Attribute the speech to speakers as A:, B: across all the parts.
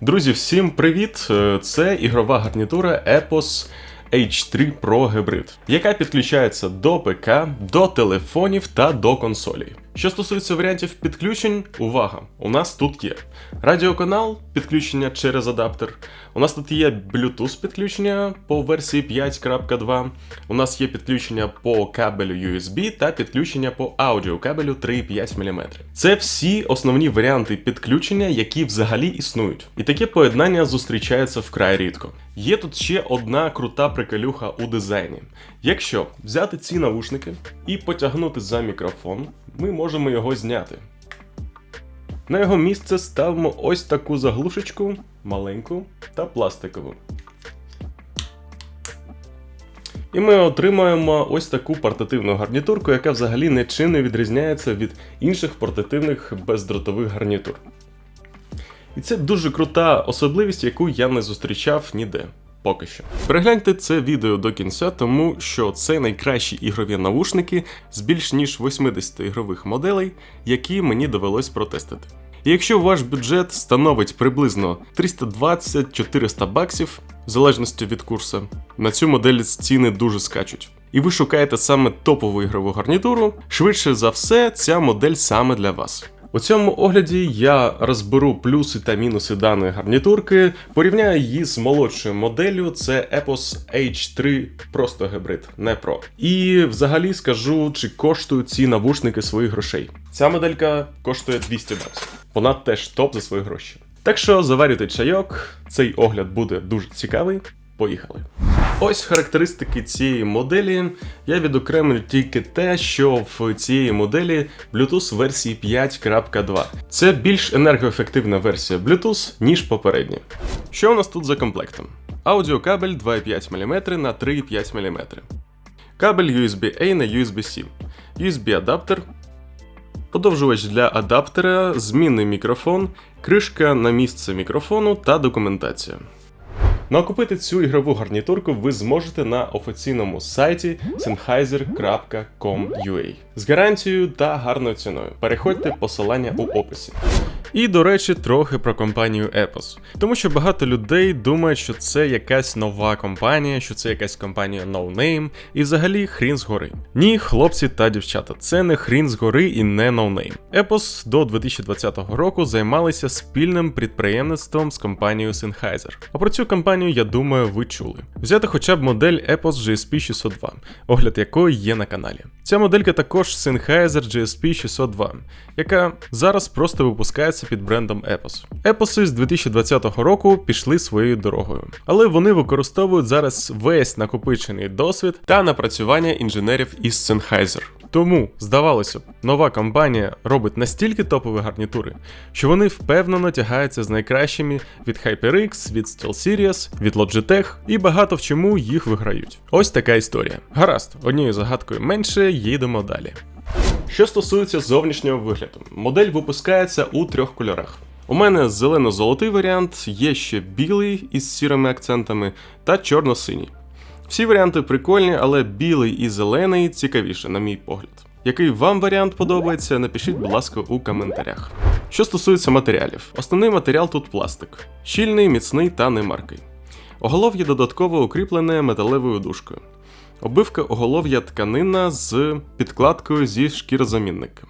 A: Друзі, всім привіт! Е, Це ігрова гарнітура Epos H3 Pro Hybrid, яка підключається до ПК, до телефонів та до консолей. Що стосується варіантів підключень, увага! У нас тут є радіоканал, підключення через адаптер. У нас тут є Bluetooth підключення по версії 5.2. У нас є підключення по кабелю USB та підключення по аудіокабелю 3,5 мм. Це всі основні варіанти підключення, які взагалі існують. І таке поєднання зустрічається вкрай рідко. Є тут ще одна крута приколюха у дизайні. Якщо взяти ці навушники і потягнути за мікрофон, ми можемо його зняти. На його місце ставимо ось таку заглушечку, маленьку та пластикову. І ми отримаємо ось таку портативну гарнітурку, яка взагалі нічим не відрізняється від інших портативних бездротових гарнітур. І це дуже крута особливість, яку я не зустрічав ніде. Поки що. Перегляньте це відео до кінця, тому що це найкращі ігрові навушники з більш ніж 80 ігрових моделей, які мені довелось протестити. І якщо ваш бюджет становить приблизно 320-400 баксів, в залежності від курсу, на цю модель ціни дуже скачуть. І ви шукаєте саме топову ігрову гарнітуру, швидше за все, ця модель саме для вас. У цьому огляді я розберу плюси та мінуси даної гарнітурки, порівняю її з молодшою моделлю, це Epos H3 просто гібрид, не Pro. І взагалі скажу, чи коштують ці навушники своїх грошей. Ця моделька коштує 200 баксів. Вона теж топ за свої гроші. Так що заварюйте чайок, цей огляд буде дуже цікавий. Поїхали. Ось характеристики цієї моделі. Я відокремлю тільки те, що в цієї моделі Bluetooth версії 5.2. Це більш енергоефективна версія Bluetooth, ніж попередня. Що у нас тут за комплектом? Аудіокабель 2,5 мм на 3,5 мм. Кабель USB-A на USB-C, USB-адаптер, подовжувач для адаптера, змінний мікрофон, кришка на місце мікрофону та документація. Ну а купити цю ігрову гарнітурку ви зможете на офіційному сайті sennheiser.com.ua з гарантією та гарною ціною. Переходьте посилання у описі. І, до речі, трохи про компанію Epos. Тому що багато людей думають, що це якась нова компанія, що це якась компанія No Name, і взагалі хрін згори. Ні, хлопці та дівчата, це не хрін згори і не No Name. Epos до 2020 року займалися спільним підприємництвом з компанією Sennheiser. А про цю компанію, я думаю, ви чули. Взяти хоча б модель Epos GSP 602, огляд якої є на каналі. Ця моделька також Sennheiser GSP 602, яка зараз просто випускається під брендом Epos. Epos з 2020 року пішли своєю дорогою, але вони використовують зараз весь накопичений досвід та напрацювання інженерів із Sennheiser. Тому, здавалося б, нова компанія робить настільки топові гарнітури, що вони впевнено тягаються з найкращими від HyperX, від SteelSeries, від Logitech і багато в чому їх виграють. Ось така історія. Гаразд, однією загадкою менше, їдемо далі. Що стосується зовнішнього вигляду, модель випускається у трьох кольорах. У мене зелено-золотий варіант, є ще білий із сірими акцентами та чорно-синій. Всі варіанти прикольні, але білий і зелений цікавіше, на мій погляд. Який вам варіант подобається, напишіть, будь ласка, у коментарях. Що стосується матеріалів, основний матеріал тут пластик, щільний, міцний та немаркий. Оголов'я додатково укріплене металевою дужкою. Обивка оголов'я тканина з підкладкою зі шкірозамінника.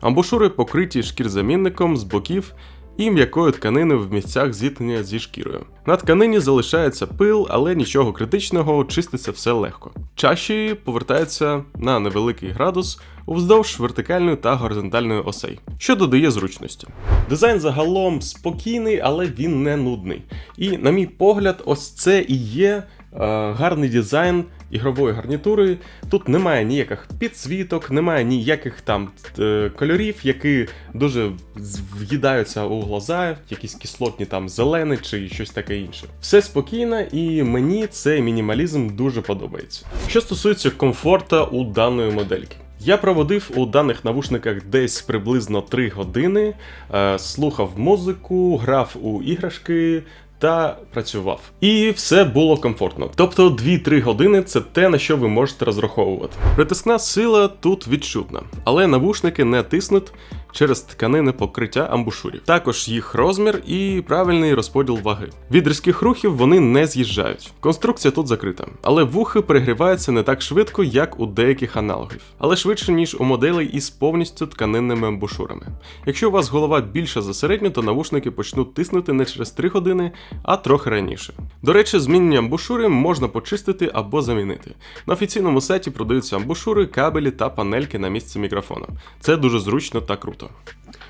A: Амбушури покриті шкірзамінником з боків і м'якою тканиною в місцях зіткнення зі шкірою. На тканині залишається пил, але нічого критичного, чиститься все легко. Чаші повертаються на невеликий градус уздовж вертикальної та горизонтальної осей, що додає зручності. Дизайн загалом спокійний, але він не нудний. І, на мій погляд, ось це і є. Гарний дизайн ігрової гарнітури. Тут немає ніяких підсвіток, немає ніяких там е, кольорів, які дуже в'їдаються у глаза, якісь кислотні там зелені чи щось таке інше. Все спокійно, і мені цей мінімалізм дуже подобається. Що стосується комфорта у даної модельки. Я проводив у даних навушниках десь приблизно 3 години, е, слухав музику, грав у іграшки та працював. І все було комфортно. Тобто 2-3 години це те, на що ви можете розраховувати. Притискна сила тут відчутна, але навушники не тиснуть через тканини покриття амбушурів. Також їх розмір і правильний розподіл ваги. Від різких рухів вони не з'їжджають. Конструкція тут закрита, але вухи перегріваються не так швидко, як у деяких аналогів, але швидше ніж у моделей із повністю тканинними амбушурами. Якщо у вас голова більша за середню, то навушники почнуть тиснути не через 3 години, а трохи раніше. До речі, змінні амбушури можна почистити або замінити. На офіційному сайті продаються амбушури, кабелі та панельки на місце мікрофона. Це дуже зручно та круто.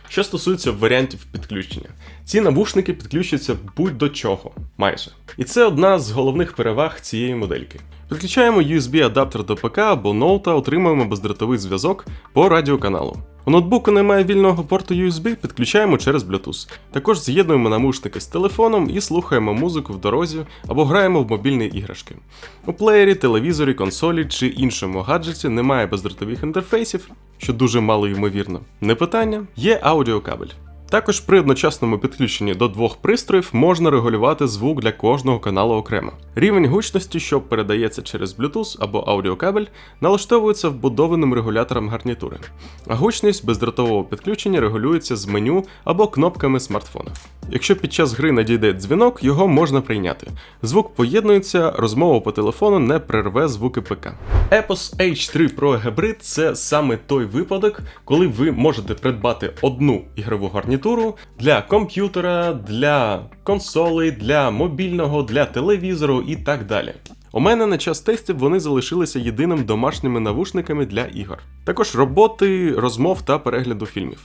A: Що стосується варіантів підключення, ці навушники підключаться будь-до чого, майже. І це одна з головних переваг цієї модельки. Підключаємо USB-адаптер до ПК або ноута, отримуємо бездротовий зв'язок по радіоканалу. У ноутбуку немає вільного порту USB, підключаємо через Bluetooth. Також з'єднуємо намушники з телефоном і слухаємо музику в дорозі або граємо в мобільні іграшки. У плеєрі, телевізорі, консолі чи іншому гаджеті немає бездротових інтерфейсів, що дуже мало ймовірно. Не питання, є аудіокабель. Також при одночасному підключенні до двох пристроїв можна регулювати звук для кожного каналу окремо. Рівень гучності, що передається через Bluetooth або аудіокабель, налаштовується вбудованим регулятором гарнітури, а гучність бездротового підключення регулюється з меню або кнопками смартфона. Якщо під час гри надійде дзвінок, його можна прийняти. Звук поєднується, розмова по телефону не перерве звуки ПК. Epos H3 Pro Hybrid – це саме той випадок, коли ви можете придбати одну ігрову гарнітуру для комп'ютера, для консолей, для мобільного, для телевізору і так далі. У мене на час тестів вони залишилися єдиним домашніми навушниками для ігор. Також роботи, розмов та перегляду фільмів.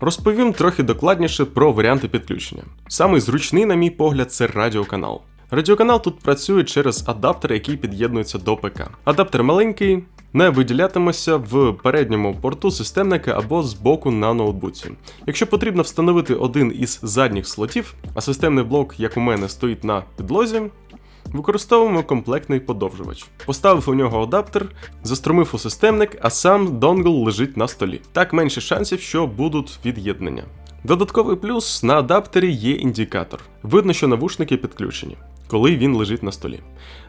A: Розповім трохи докладніше про варіанти підключення. Самий зручний, на мій погляд, це радіоканал. Радіоканал тут працює через адаптер, який під'єднується до ПК. Адаптер маленький, не виділятиметься в передньому порту системника або з боку на ноутбуці. Якщо потрібно встановити один із задніх слотів, а системний блок, як у мене, стоїть на підлозі, Використовуємо комплектний подовжувач. Поставив у нього адаптер, заструмив у системник, а сам донгл лежить на столі. Так менше шансів, що будуть від'єднання. Додатковий плюс на адаптері є індикатор. Видно, що навушники підключені, коли він лежить на столі.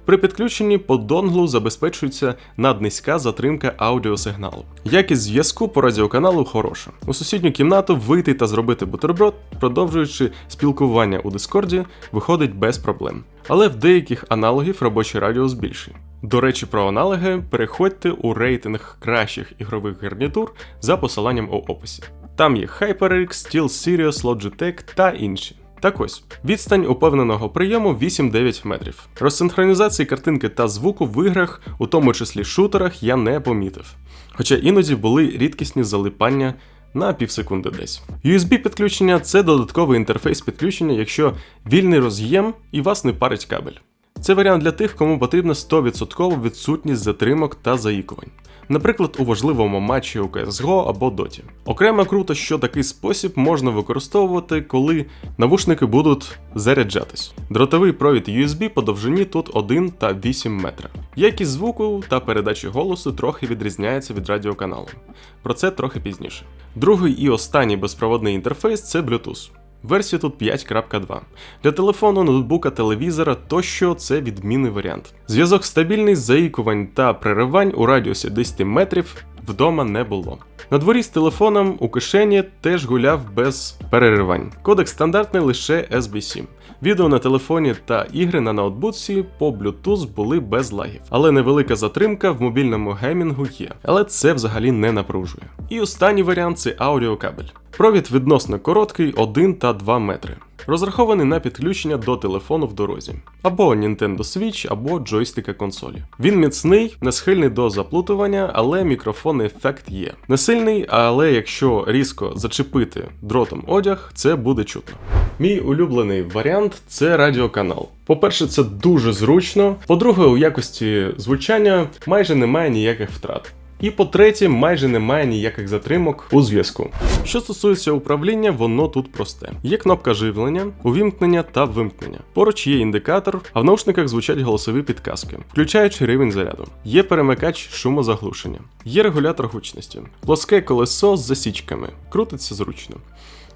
A: При підключенні по донглу забезпечується наднизька затримка аудіосигналу. Якість зв'язку по радіоканалу хороша. У сусідню кімнату вийти та зробити бутерброд, продовжуючи спілкування у Дискорді, виходить без проблем. Але в деяких аналогів робочий радіус більший. До речі, про аналоги переходьте у рейтинг кращих ігрових гарнітур за посиланням у описі. Там є HyperX, SteelSerious, Logitech та інші. Так ось, відстань упевненого прийому 8-9 метрів. Розсинхронізації картинки та звуку в іграх, у тому числі шутерах, я не помітив. Хоча іноді були рідкісні залипання на півсекунди десь. USB підключення це додатковий інтерфейс підключення, якщо вільний роз'єм і вас не парить кабель. Це варіант для тих, кому потрібна 100% відсутність затримок та заїкувань. Наприклад, у важливому матчі у CSGO або Dota. Окремо круто, що такий спосіб можна використовувати, коли навушники будуть заряджатись. Дротовий провід USB по довжині тут 1 та 8 метра. Якість звуку та передачі голосу трохи відрізняється від радіоканалу. Про це трохи пізніше. Другий і останній безпроводний інтерфейс це Bluetooth. Версія тут 5.2. Для телефону, ноутбука, телевізора тощо це відмінний варіант. Зв'язок стабільний, заїкувань та переривань у радіусі 10 метрів вдома не було. На дворі з телефоном у кишені теж гуляв без переривань. Кодек стандартний лише SBC. Відео на телефоні та ігри на ноутбуці по Bluetooth були без лагів, але невелика затримка в мобільному геймінгу є, але це взагалі не напружує. І останній варіант це аудіокабель. Провід відносно короткий 1 та 2 метри. Розрахований на підключення до телефону в дорозі, або Nintendo Switch, або джойстика консолі. Він міцний, не схильний до заплутування, але мікрофонний ефект є. Не сильний, але якщо різко зачепити дротом одяг, це буде чутно. Мій улюблений варіант це радіоканал. По-перше, це дуже зручно. По-друге, у якості звучання майже немає ніяких втрат. І по-третє, майже немає ніяких затримок у зв'язку. Що стосується управління, воно тут просте. Є кнопка живлення, увімкнення та вимкнення. Поруч є індикатор, а в наушниках звучать голосові підказки, включаючи рівень заряду. Є перемикач шумозаглушення, є регулятор гучності, плоске колесо з засічками, крутиться зручно.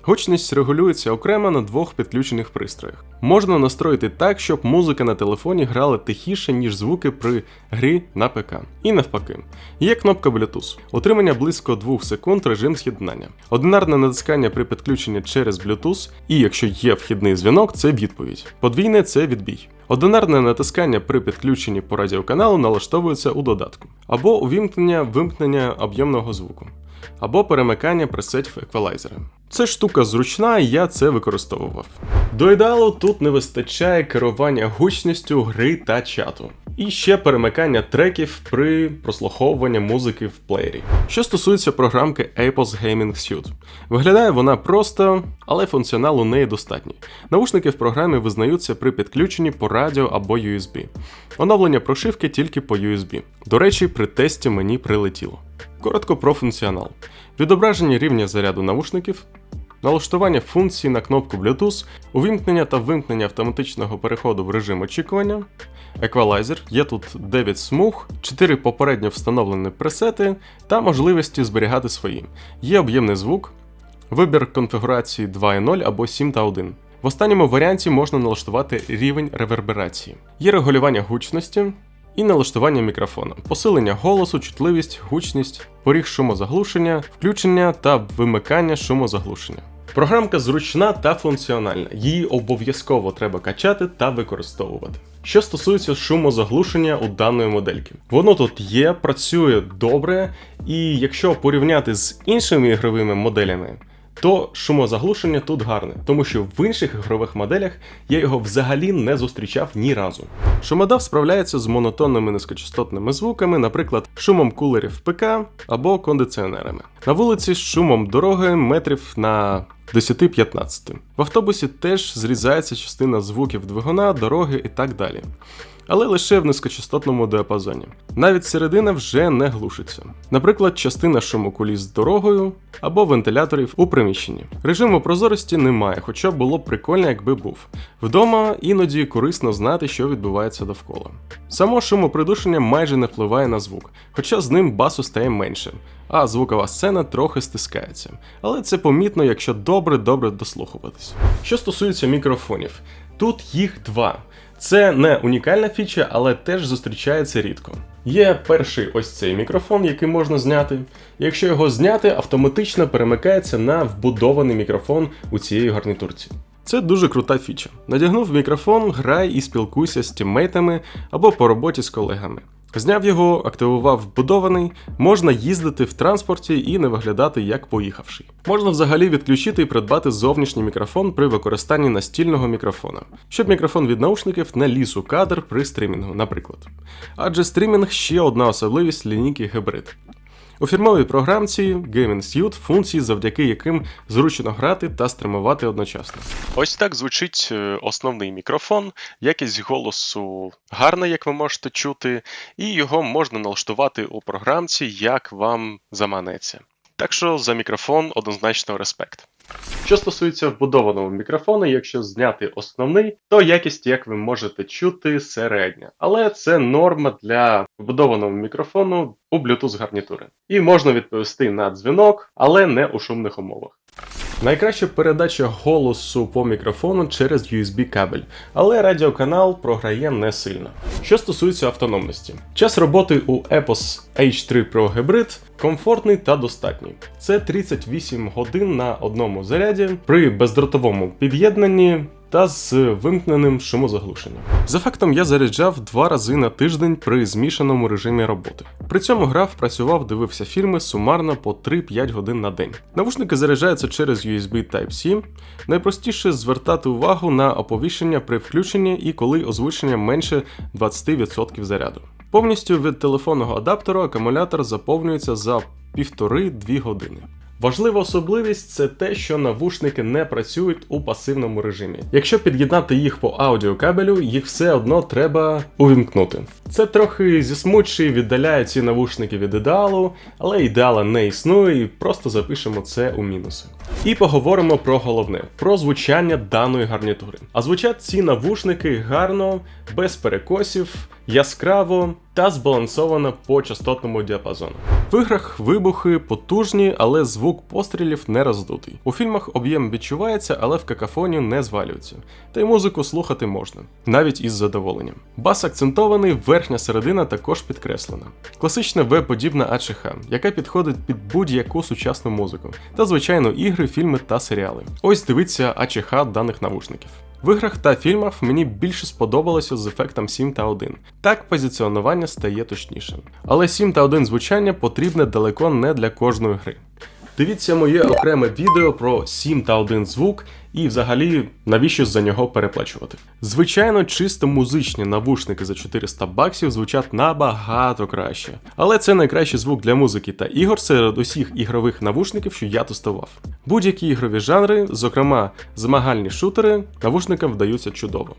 A: Гучність регулюється окремо на двох підключених пристроях. Можна настроїти так, щоб музика на телефоні грала тихіше, ніж звуки при грі на ПК. І навпаки. Є кнопка Bluetooth. Утримання близько 2 секунд режим з'єднання. Одинарне натискання при підключенні через Bluetooth, і якщо є вхідний дзвінок, це відповідь. Подвійне це відбій. Одинарне натискання при підключенні по радіоканалу налаштовується у додатку, або увімкнення вимкнення об'ємного звуку, або перемикання пресетів еквалайзера. Це штука зручна, і я це використовував. До ідеалу тут не вистачає керування гучністю гри та чату. І ще перемикання треків при прослуховуванні музики в плеєрі. Що стосується програмки Apple's Gaming Suite. Виглядає вона просто, але функціонал у неї достатній. Навушники в програмі визнаються при підключенні по радіо або USB. Оновлення прошивки тільки по USB. До речі, при тесті мені прилетіло. Коротко про функціонал. Відображення рівня заряду навушників, налаштування функцій на кнопку Bluetooth, увімкнення та вимкнення автоматичного переходу в режим очікування, еквалайзер, є тут 9 смуг, 4 попередньо встановлені пресети та можливості зберігати свої. Є об'ємний звук, вибір конфігурації 2.0 або 7 та 1. В останньому варіанті можна налаштувати рівень реверберації. Є регулювання гучності і налаштування мікрофона, посилення голосу, чутливість, гучність, поріг шумозаглушення, включення та вимикання шумозаглушення. Програмка зручна та функціональна, її обов'язково треба качати та використовувати. Що стосується шумозаглушення у даної модельки, воно тут є, працює добре, і якщо порівняти з іншими ігровими моделями, то шумозаглушення тут гарне, тому що в інших ігрових моделях я його взагалі не зустрічав ні разу. Шумодав справляється з монотонними низькочастотними звуками, наприклад, шумом кулерів ПК або кондиціонерами. На вулиці з шумом дороги метрів на 10-15. В автобусі теж зрізається частина звуків двигуна, дороги і так далі. Але лише в низькочастотному діапазоні. Навіть середина вже не глушиться. Наприклад, частина шуму куліс з дорогою або вентиляторів у приміщенні. Режиму прозорості немає, хоча було б прикольно, якби був. Вдома іноді корисно знати, що відбувається довкола. Само шумопридушення майже не впливає на звук, хоча з ним басу стає менше, а звукова сцена трохи стискається. Але це помітно, якщо добре-добре дослухуватись. Що стосується мікрофонів, тут їх два. Це не унікальна фіча, але теж зустрічається рідко. Є перший ось цей мікрофон, який можна зняти. Якщо його зняти, автоматично перемикається на вбудований мікрофон у цієї гарнітурці. Це дуже крута фіча. Надягнув мікрофон, грай і спілкуйся з тіммейтами або по роботі з колегами. Зняв його, активував вбудований, можна їздити в транспорті і не виглядати як поїхавший. Можна взагалі відключити і придбати зовнішній мікрофон при використанні настільного мікрофона, щоб мікрофон від наушників не ліз у кадр при стрімінгу, наприклад. Адже стрімінг ще одна особливість лінійки Hybrid. У фірмовій програмці Gaming Suite функції, завдяки яким зручно грати та стримувати одночасно. Ось так звучить е, основний мікрофон, якість голосу гарна, як ви можете чути, і його можна налаштувати у програмці, як вам заманеться. Так що за мікрофон однозначно респект. Що стосується вбудованого мікрофона, якщо зняти основний, то якість, як ви можете чути, середня. Але це норма для вбудованого мікрофону у Bluetooth гарнітури. І можна відповісти на дзвінок, але не у шумних умовах. Найкраща передача голосу по мікрофону через USB кабель, але радіоканал програє не сильно. Що стосується автономності, час роботи у Epos H3 Pro Hybrid комфортний та достатній. Це 38 годин на одному заряді при бездротовому під'єднанні. Та з вимкненим шумозаглушенням. За фактом, я заряджав два рази на тиждень при змішаному режимі роботи. При цьому грав, працював, дивився фільми сумарно по 3-5 годин на день. Навушники заряджаються через USB Type-C. Найпростіше звертати увагу на оповіщення при включенні і коли озвучення менше 20% заряду. Повністю від телефонного адаптеру акумулятор заповнюється за 1,5-2 години. Важлива особливість це те, що навушники не працюють у пасивному режимі. Якщо під'єднати їх по аудіокабелю, їх все одно треба увімкнути. Це трохи зісмучує, віддаляє ці навушники від ідеалу, але ідеала не існує, і просто запишемо це у мінуси. І поговоримо про головне про звучання даної гарнітури. А звучать ці навушники гарно, без перекосів, яскраво та збалансовано по частотному діапазону. В іграх вибухи потужні, але звук пострілів не роздутий. У фільмах об'єм відчувається, але в какафонію не звалюється. Та й музику слухати можна, навіть із задоволенням. Бас акцентований, верхня середина також підкреслена. Класична В-подібна АЧХ, яка підходить під будь-яку сучасну музику, та звичайно ігри, фільми та серіали. Ось дивіться АЧХ даних навушників. В іграх та фільмах мені більше сподобалося з ефектом 7 та 1. Так позиціонування стає точнішим. Але 7 та 1 звучання потрібне далеко не для кожної гри. Дивіться моє окреме відео про 7 та 1 звук і взагалі навіщо за нього переплачувати. Звичайно, чисто музичні навушники за 400 баксів звучать набагато краще. Але це найкращий звук для музики та ігор серед усіх ігрових навушників, що я тестував. Будь-які ігрові жанри, зокрема змагальні шутери, навушникам вдаються чудово.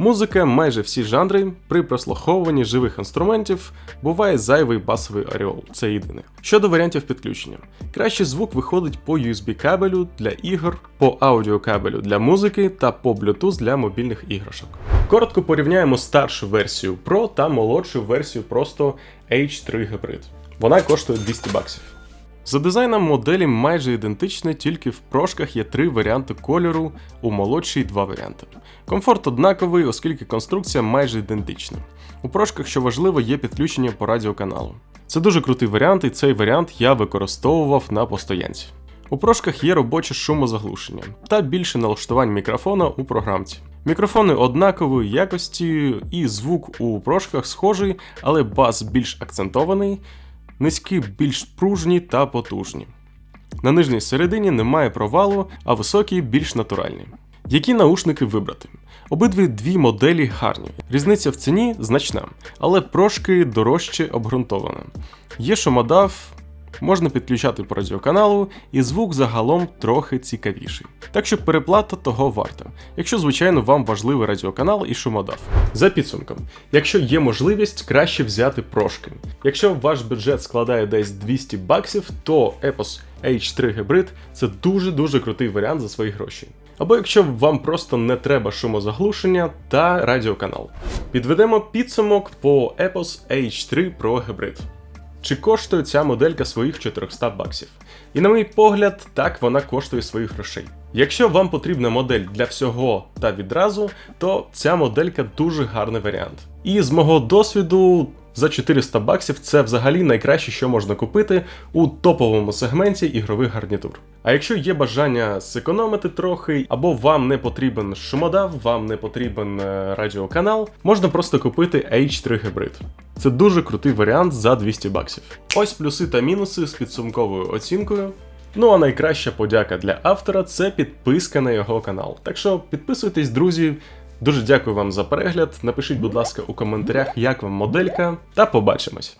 A: Музика, майже всі жанри, при прослуховуванні живих інструментів буває зайвий басовий оріол, це єдине. Щодо варіантів підключення, кращий звук виходить по USB кабелю для ігор, по аудіокабелю для музики та по Bluetooth для мобільних іграшок. Коротко порівняємо старшу версію Pro та молодшу версію просто H3 Hybrid. Вона коштує 200 баксів. За дизайном моделі майже ідентичні, тільки в прошках є три варіанти кольору, у молодшій два варіанти. Комфорт однаковий, оскільки конструкція майже ідентична. У прошках, що важливо, є підключення по радіоканалу. Це дуже крутий варіант, і цей варіант я використовував на постоянці. У прошках є робоче шумозаглушення та більше налаштувань мікрофона у програмці. Мікрофони однакової якості, і звук у прошках схожий, але бас більш акцентований, низькі більш пружні та потужні. На нижній середині немає провалу, а високі більш натуральні. Які наушники вибрати? Обидві дві моделі гарні. Різниця в ціні значна, але прошки дорожче обґрунтована. Є шумодав, можна підключати по радіоканалу, і звук загалом трохи цікавіший. Так що переплата того варта, якщо, звичайно, вам важливий радіоканал і шумодав. За підсумком, якщо є можливість, краще взяти прошки. Якщо ваш бюджет складає десь 200 баксів, то Epos H3 Hybrid це дуже-дуже крутий варіант за свої гроші. Або якщо вам просто не треба шумозаглушення та радіоканал. Підведемо підсумок по Epos H3 Pro Hybrid. Чи коштує ця моделька своїх 400 баксів? І на мій погляд, так вона коштує своїх грошей. Якщо вам потрібна модель для всього та відразу, то ця моделька дуже гарний варіант. І з мого досвіду. За 400 баксів це взагалі найкраще, що можна купити у топовому сегменті ігрових гарнітур. А якщо є бажання зекономити трохи, або вам не потрібен шумодав, вам не потрібен е, радіоканал, можна просто купити H3 Hybrid. Це дуже крутий варіант за 200 баксів. Ось плюси та мінуси з підсумковою оцінкою. Ну а найкраща подяка для автора це підписка на його канал. Так що підписуйтесь, друзі. Дуже дякую вам за перегляд. Напишіть, будь ласка, у коментарях, як вам моделька, та побачимось.